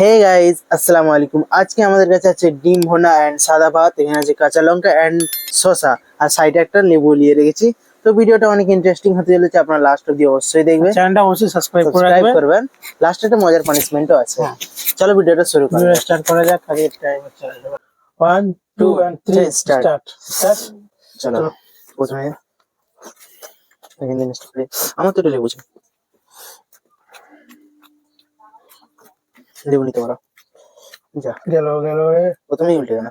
Hey guys আসসালামু আলাইকুম। আজকে আমাদের কাছে আছে ডিম ভোনা অ্যান্ড সাদা ভাত এখানে আছে কাঁচা লঙ্কা অ্যান্ড শসা। আর সাইডে একটা লেবু নিয়ে রেখেছি। তো ভিডিওটা অনেক ইন্টারেস্টিং হতে চলেছে আপনারা লাস্ট অব্দি অবশ্যই দেখবেন। চ্যানেলটা অবশ্যই সাবস্ক্রাইব করে সাবস্ক্রাইব রাখবেন। করবেন। লাস্টে একটা মজার পানিশমেন্টও আছে। হ্যাঁ। চলো ভিডিওটা শুরু করা স্টার্ট করা যাক খালি টাইম হচ্ছে one two and three start start চলো চলো। প্রথমে। আমার তো এটা লেবু চাই। লেবু নিতে পারো। যা। গেল গেল প্রথমেই উল্টে না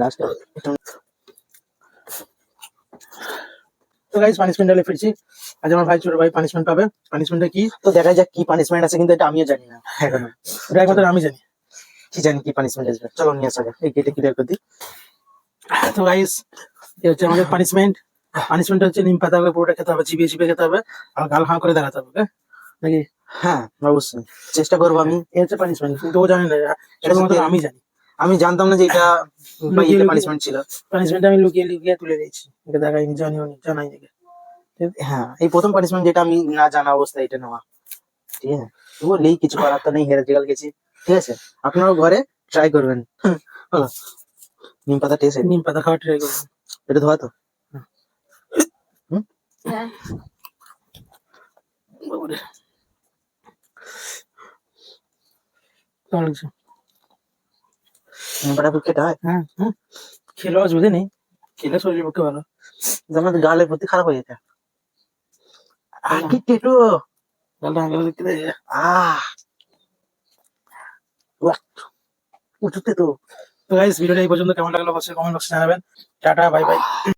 লাস্ট তো ফিরছি। আজ আমার ভাই ছোট ভাই পানিশমেন্ট পাবে। পানিশমেন্টটা কি? তো দেখা যাক কি পানিশমেন্ট আছে কিন্তু এটা আমিও জানি না। এটা একমাত্র আমি জানি। কি জানি কি পানিশমেন্ট আসবে চলো নিয়ে আসা এই গেটে ক্লিয়ার করে দিই। তো এই হচ্ছে আমাদের পানিশমেন্ট পানিশমেন্ট হচ্ছে নিম পাতা পুরোটা খেতে হবে চিবিয়ে চিবিয়ে খেতে হবে আর গাল হাঁ করে দাঁড়াতে হবে? নাকি হ্যাঁ অবশ্যই চেষ্টা করবো আমি এই হচ্ছে পানিশমেন্ট কিন্তু ও জানে না এটা শুধুমাত্র আমি জানি আমি জানতাম না যে এটা লুকিয়ে লুকিয়ে- পানিশমেন্ট ছিল পানিশমেন্ট আমি লুকিয়ে লুকিয়ে তুলে দিয়েছি এটা দেখাই জানিও নি জানাই দেখে হ্যাঁ এই প্রথম পানিশমেন্ট যেটা আমি না জানা অবস্থায় এটা নেওয়া ঠিক আছে তবুও নেই কিছু করার তো নেই হেরে জেগাল গেছি ঠিক আছে আপনারাও ঘরে ট্রাই করবেন বলো নিম পাতা টেস্ট নিম পাতা খাওয়া ট্রাই করবো এটা ধোয়া তো বাবারে। কেমন লাগছে? খেতে হয় হ্যাঁ হ্যাঁ। খেলে অসুবিধা নেই খেলে শরীরের পক্ষে ভালো। যেমন গালের প্রতি খারাপ হয়ে যেতে। কি টেটু গালটা আগে দেখতে দেয় আহ! উঁচুতে তো। তো গাইস ভিডিওটা এই পর্যন্ত কেমন লাগল অবশ্যই কমেন্ট বক্সে জানাবেন। Tata bye bye